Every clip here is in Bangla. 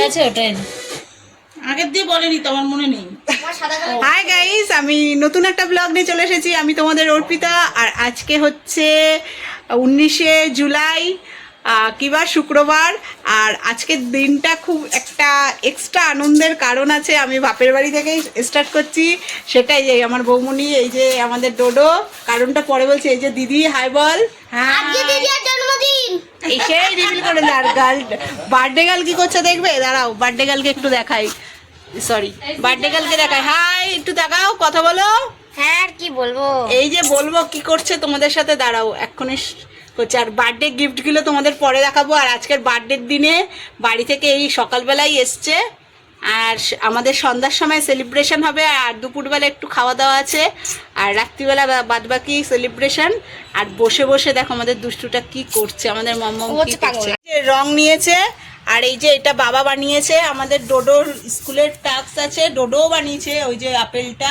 গেছে ওটাই আগের দিয়ে বলেনি তো আমার মনে নেই। হাই গাইস আমি নতুন একটা ব্লগ নিয়ে চলে এসেছি। আমি তোমাদের অর্পিতা আর আজকে হচ্ছে উনিশে জুলাই কিবার শুক্রবার। আর আজকের দিনটা খুব একটা এক্সট্রা আনন্দের কারণ আছে। আমি বাপের বাড়ি থেকেই স্টার্ট করছি। সেটাই যে আমার বৌমনি এই যে আমাদের ডোডো। কারণটা পরে বলছে এই যে দিদি হাই বল। হ্যাঁ জন্মদিন। এই সেই রিভিল করে আর গার্ল বার্থডে গার্ল কি করছে দেখবে? দাঁড়াও বার্থডে গার্লকে একটু দেখাই। সরি বার্থডে গার্লকে দেখাই। হাই একটু দেখাও কথা বলো। হ্যাঁ আর কি বলব? এই যে বলব কি করছে তোমাদের সাথে দাঁড়াও এক্ষুনি হচ্ছে করছে। আর বার্থডে গিফটগুলো তোমাদের পরে দেখাবো। আর আজকের বার্থডের দিনে বাড়ি থেকে এই সকালবেলায় এসছে। আর আমাদের সন্ধ্যার সময় সেলিব্রেশন হবে আর দুপুরবেলা একটু খাওয়া দাওয়া আছে আর রাত্রিবেলা বা- বাদবাকি সেলিব্রেশন আর বসে বসে দেখো আমাদের দুষ্টুটা কি করছে আমাদের মম্মম কি হচ্ছে করছে। রং নিয়েছে আর এই যে এটা বাবা বানিয়েছে আমাদের ডোডোর স্কুলের টাস্ক আছে ডোডোও বানিয়েছে ওই যে আপেলটা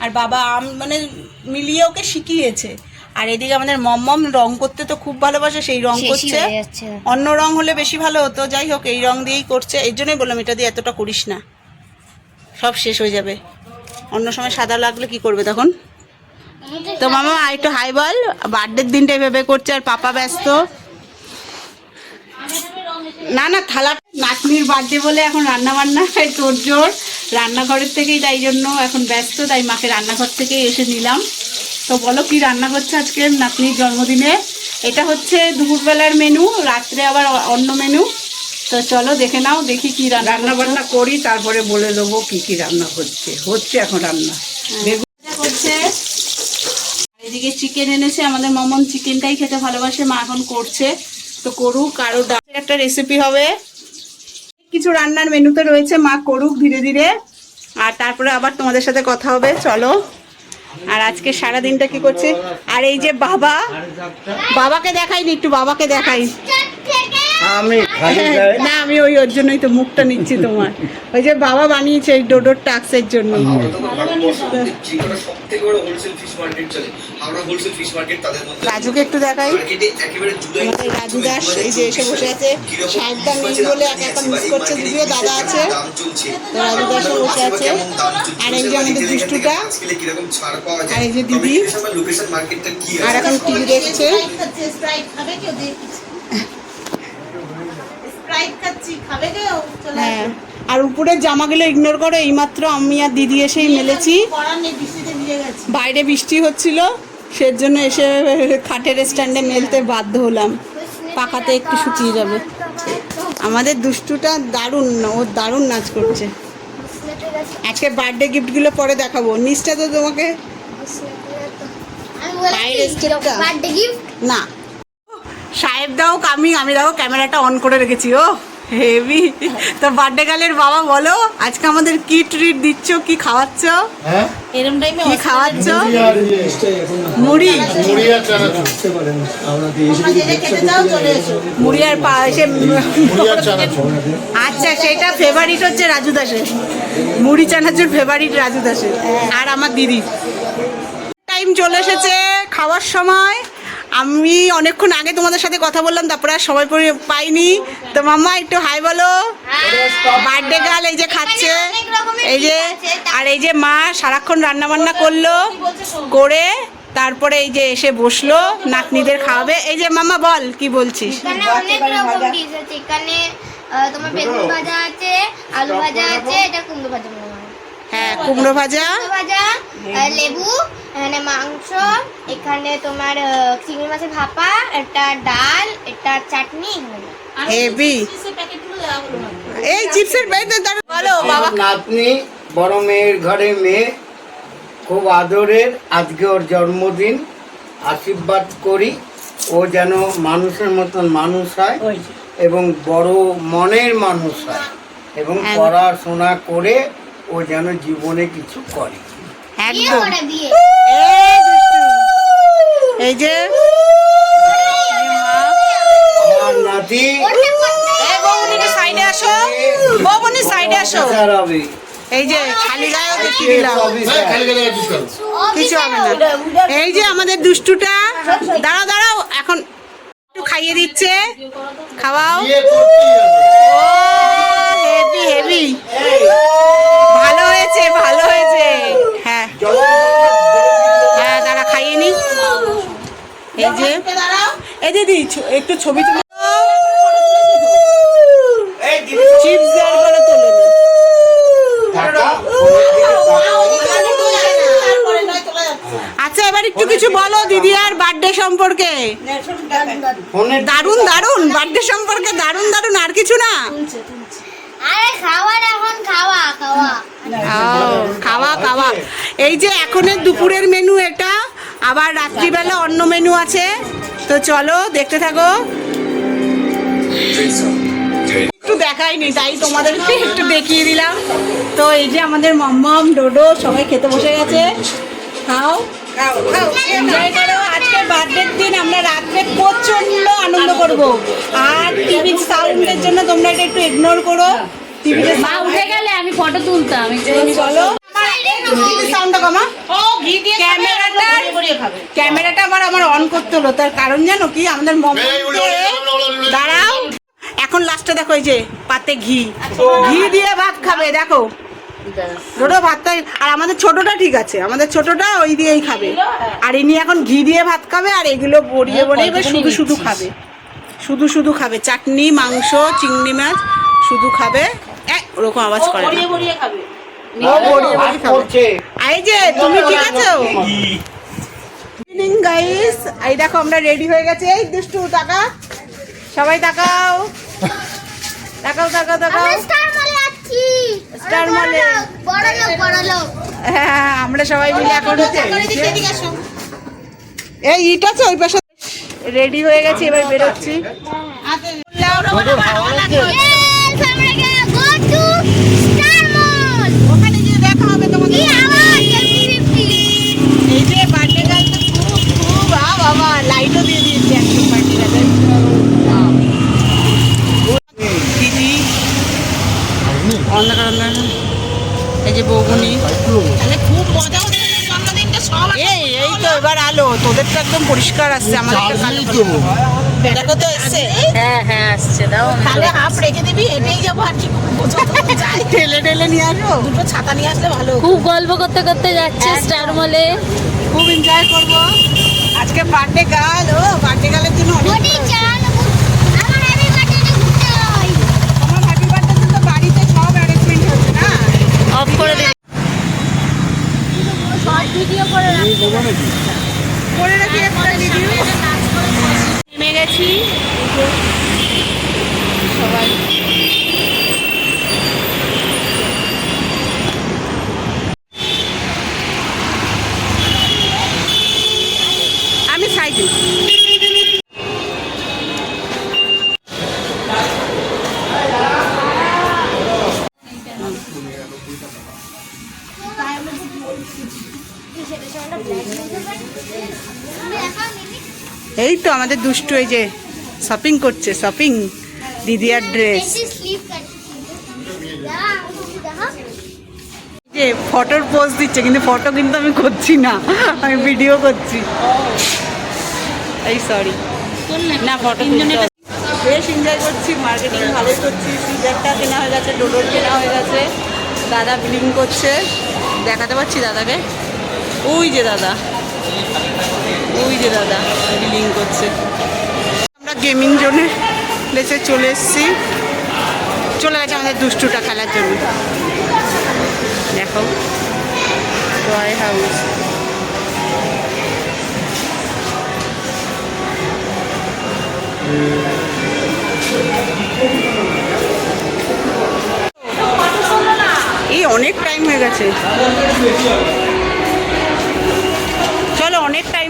আর বাবা আম মানে মিলিয়ে ওকে শিখিয়েছে। আর এদিকে আমাদের মম্মম রং করতে তো খুব ভালোবাসে সেই রং করছে। অন্য রং হলে বেশি ভালো হতো যাই হোক এই রং দিয়েই করছে। এই জন্যই বললাম এটা দিয়ে এতটা করিস না। সব শেষ হয়ে যাবে। অন্য সময় সাদা লাগলে কি করবে তখন? তো মামা আর একটু হাই বল। বার্থডের দিনটা ভেবে করছে আর পাপা ব্যস্ত। না না থালা নাতনির বার্থডে বলে এখন রান্না বান্না তোর জোর। রান্নাঘরের থেকেই তাই জন্য এখন ব্যস্ত তাই মাকে রান্নাঘর থেকেই এসে নিলাম। তো বলো কি রান্না করছে আজকে নাতনির জন্মদিনে? এটা হচ্ছে দুপুরবেলার মেনু রাত্রে আবার অন্য মেনু তো চলো দেখে নাও দেখি কি রান্না রান্না বান্না করি তারপরে বলে দেবো কি কি রান্না হচ্ছে। হচ্ছে এখন রান্না। ভাজা করছে এদিকে চিকেন এনেছে আমাদের মমন চিকেনটাই খেতে ভালোবাসে মা এখন করছে। তো করুক আরও ডালের একটা রেসিপি হবে। কিছু রান্নার মেনুতে রয়েছে মা করুক ধীরে ধীরে। আর তারপরে আবার তোমাদের সাথে কথা হবে চলো। আর আজকে সারা দিনটা কি করছে? আর এই যে বাবা, বাবাকে দেখাইনি, একটু বাবাকে দেখাই। আমি না আমি ওই ওর জন্যই তো মুখটা নিচ্ছি তোমার। ওই যে বাবা বানিয়েছে এই ডোডোর টাক্সের জন্য। সবথেকে বড় হোলসেল ফিশ মার্কেট চলে। হাওড়া হোলসেল ফিশ মার্কেট তাদের মধ্যে রাজুকে একটু দেখাই। আমাদের রাজু দাস এই যে এসে বসে আছে সাহেবদা নেই বলে একা একা মিস করছে যদিও দাদা আছে। তো রাজু দাসও বসে আছে। আর এই যে আমাদের দুষ্টুটা। আজকে কীরকম ছাড় পাওয়া যায়? আর এই যে দিদি। লোকেশন মার্কেটটা কি আর এখন টিভি দেখছে স্প্রাইট খাবে কেউ দেখছি স্প্রাইট খাচ্ছি খাবে কেউ চলে হ্যাঁ। আর উপরের জামাগুলো ইগনোর করো এইমাত্র আমি আর দিদি এসেই মেলেছি। বাইরে বৃষ্টি হচ্ছিল সের জন্য এসে খাটের স্ট্যান্ডে মেলতে বাধ্য হলাম। পাকাতে একটু শুকিয়ে যাবে। আমাদের দুষ্টুটা দারুণ না ও দারুণ নাচ করছে। আজকে বার্থডে গিফটগুলো পরে দেখাবো। নিচটা তো তোমাকে না। সাহেব দাও আমি আমি দাও ক্যামেরাটা অন করে রেখেছি ও। হেভি। তো বার্থডে গালের বাবা বলো আজকে আমাদের কি ট্রিট দিচ্ছ কি খাওয়াচ্ছ? হ্যাঁ? এরম টাইমে কি খাওয়াচ্ছ? ইয়ে, মুড়ি। মুড়ি আর চলে এসো। আচ্ছা সেটা ফেভারিট হচ্ছে রাজু দাসের। মুড়ি চানাচুর ফেভারিট রাজু দাসের। আর আমার দিদি। টাইম চলে এসেছে খাওয়ার সময়। আমি অনেকক্ষণ আগে তোমাদের সাথে কথা বললাম, তারপরে আর সময় পাইনি। তো মাম্মা, একটু হাই বলো। বার্থডে গার্ল এই যে খাচ্ছে, এই যে, আর এই যে মা সারাক্ষণ রান্না বান্না করল, করে তারপরে এই যে এসে বসল, নাতনিদের খাওয়াবে। এই যে মামা বল, কি বলছিস? তোমার ভাজা আছে, আলু ভাজা আছে, এটা কুমড়ো ভাজা হয় কুমড়ো ভাজা। ভাজা লেবু এখানে মাংস এখানে তোমার চিংড়ি মাছের ভাপা এটা ডাল এটা চাটনি হেভি এই চিপসের বাইরে বলো বাবা। নাতনি বড় মেয়ের ঘরে মেয়ে খুব আদরের আজকে ওর জন্মদিন। আশীর্বাদ করি ও যেন মানুষের মতন মানুষ হয় এবং বড় মনের মানুষ হয়। এবং হ্যাঁ। পড়াশোনা করে ও যেন জীবনে কিছু করে। একদম। এই যে। আমার নাতি। এই সাইডে আসো। বৌমনি সাইডে আসো। হবে। এই যে খালি গায়েও দেখিয়ে দিলাম। কিছু হবে না। এই যে আমাদের দুষ্টুটা। দাঁড়াও দাঁড়াও। এখন একটু খাইয়ে দিচ্ছে। খাওয়াও। হেভি হেভি হেভি ভালো হয়েছে ভালো হয়েছে হ্যাঁ হ্যাঁ দাঁড়া খাইয়ে নি এই যে এই দিদি একটু ছবি তুলে চিপস দেওয়ার করে তোলে আচ্ছা এবার একটু কিছু বলো দিদি আর বার্থডে সম্পর্কে। দারুণ দারুণ বার্থডে সম্পর্কে দারুণ দারুণ আর কিছু না? আরে খাওয়ার এখন খাওয়া খাওয়া। ও, খাওয়া খাওয়া। এই যে এখনের দুপুরের মেনু এটা আবার রাত্রিবেলা অন্য মেনু আছে। তো চলো দেখতে থাকো। একটু দেখাইনি তাই তোমাদেরকে একটু দেখিয়ে দিলাম। তো এই যে আমাদের মাম্মাম ডোডো সবাই খেতে বসে গেছে। খাও। এনজয় করো আজকে বার্থডের দিন আমরা রাত্রে প্রচণ্ড আনন্দ করব। আর টিভির সাউন্ডের জন্য তোমরা এটা একটু ইগনোর করো। মা উঠে গেলে আমি ফটো তুলতাম চলো। ক্যামেরাটা ক্যামেরাটা আবার আমার অন করতে হলো তার কারণ জানো কি? আমাদের দাঁড়াও। এখন লাস্টে দেখো এই যে পাতে ঘি। ঘি দিয়ে ভাত খাবে দেখো। ছোট ভাতটা আর আমাদের ছোটটা ঠিক আছে আমাদের ছোটটা ওই দিয়েই খাবে। আর ইনি এখন ঘি দিয়ে ভাত খাবে আর এগুলো বড়িয়ে বড়িয়ে শুধু শুধু খাবে। শুধু শুধু খাবে। চাটনি মাংস চিংড়ি মাছ শুধু খাবে। ওরকম আওয়াজ করে খাবে। এই যে তুমি ঠিক আছো? ইভিনিং গাইস এই দেখো আমরা রেডি হয়ে গেছে। এই দুষ্টু টাকা সবাই তাকাও। তাকাও তাকাও তাকাও। স্টার মলে হ্যাঁ আমরা সবাই মিলে এখন এই ইট আছে ওই পাশে। রেডি হয়ে গেছি এবার বেরোচ্ছি। পরিষ্কার আসছে আমাদের। দেখো তো এসছে। হ্যাঁ হ্যাঁ আসছে দাও তাহলে হাফ রেখে দিবি এটাই যাব আর কি যাই। ঠেলে ঠেলে নিয়ে আসব? দুটো ছাতা নিয়ে আসলে ভালো খুব গল্প করতে করতে যাচ্ছে স্টার মলে খুব এনজয় করব। আজকে বার্থডে গার্ল ও বার্থডে গার্লের জন্য অনেক ঘটি আমার বার্থডে ঘুরতে হয়। আমার হ্যাপি বার্থডে তো বাড়িতে সব অ্যারেঞ্জমেন্ট হচ্ছে না। অফ করে দিন শর্ট ভিডিও করে করে রাখি একটা ভিডিও নেমে গেছি। সবাই এই তো আমাদের দুষ্টু এই যে শপিং করছে শপিং দিদি আর ড্রেস যে ফটোর পোজ দিচ্ছে, কিন্তু ফটো কিন্তু আমি করছি না, আমি ভিডিও করছি। এই সরি না ফটো বেশ এনজয় করছি মার্কেটিং ভালোই করছি। সিজারটা কেনা হয়ে গেছে ডোডোর কেনা হয়ে গেছে। দাদা বিলিং করছে। দেখাতে পাচ্ছি দাদাকে? ওই যে দাদা। ওই যে দাদা বিলিং করছে। আমরা গেমিং জোনে লেসে চলে এসেছি। চলে গেছে আমাদের দুষ্টুটা খেলার জন্য। দেখো। টয় হাউস এই অনেক টাইম হয়ে গেছে।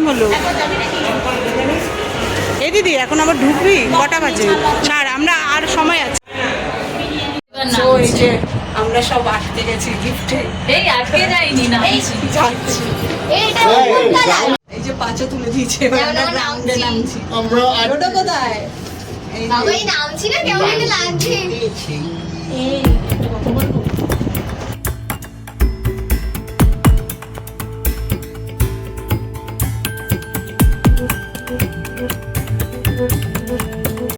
হলো? এই দিদি এখন আবার ঢুকবি? কটা বাজে? ছাড় আমরা আর সময় আছে। তো এই যে আমরা সব আটকে গেছি গিফটে এই আজকে যাইনি না। যাচ্ছি। এই যে পাঁচও তুলে দিয়েছে আমরা গ্রাউন্ডে নামছি। আমরা ওটা কোথায়? এই নামছি না কেমন লাগছে। এই